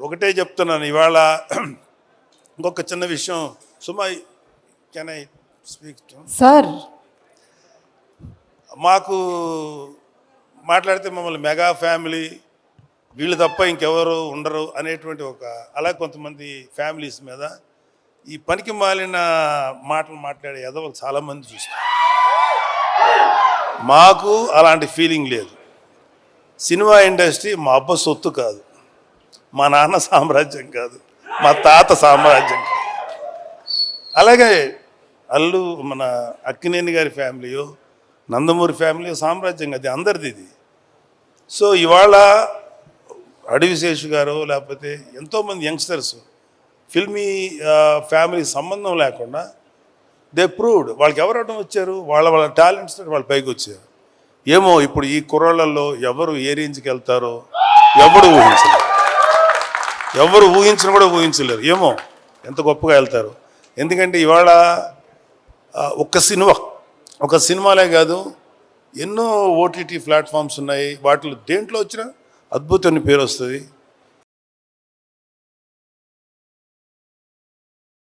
ఒకటే చెప్తున్నాను ఇవాళ ఇంకొక చిన్న విషయం. Suma can I speak sir. మాకు మాట్లాడితే మమ్మల్ని మెగా ఫ్యామిలీ వీళ్ళు తప్ప ఇంకెవరు ఉండరు అనేటువంటి ఒక అలా కొంతమంది ఫ్యామిలీస్ మీద ఈ పనికి మాలిన మాటలు మాట్లాడే ఎదవలు చాలామంది చూస్తాం మాకు అలాంటి ఫీలింగ్ లేదు. సినిమా ఇండస్ట్రీ మా అబ్బ సొత్తు కాదు. మా నాన్న సామ్రాజ్యం కాదు మా తాత సామ్రాజ్యం కాదు. అలాగే అల్లు మన అక్కినేని గారి ఫ్యామిలీయో నందమూరి ఫ్యామిలీ సామ్రాజ్యం అది అందరిది ఇది. సో ఇవాళ అడవిశేషు గారు లేకపోతే ఎంతోమంది యంగ్స్టర్స్ ఫిల్మీ ఫ్యామిలీ సంబంధం లేకుండా దే ప్రూవ్డ్. వాళ్ళకి ఎవరటం వచ్చారు? వాళ్ళ వాళ్ళ టాలెంట్స్ వాళ్ళ పైకి వచ్చారు. ఏమో ఇప్పుడు ఈ కుర్రాళ్ళల్లో ఎవరు ఏ రేంజ్కి వెళ్తారో ఎవరు ఊహించలేదు ఎవరు ఊహించిన కూడా ఊహించలేరు. ఏమో? ఎంత గొప్పగా వెళ్తారు. ఎందుకంటే ఇవాళ ఒక్క సినిమా ఒక సినిమాలే కాదు ఎన్నో ఓటీటీ ప్లాట్ఫామ్స్ ఉన్నాయి. వాటిలో దేంట్లో వచ్చినా అద్భుతమైన పేరు వస్తుంది.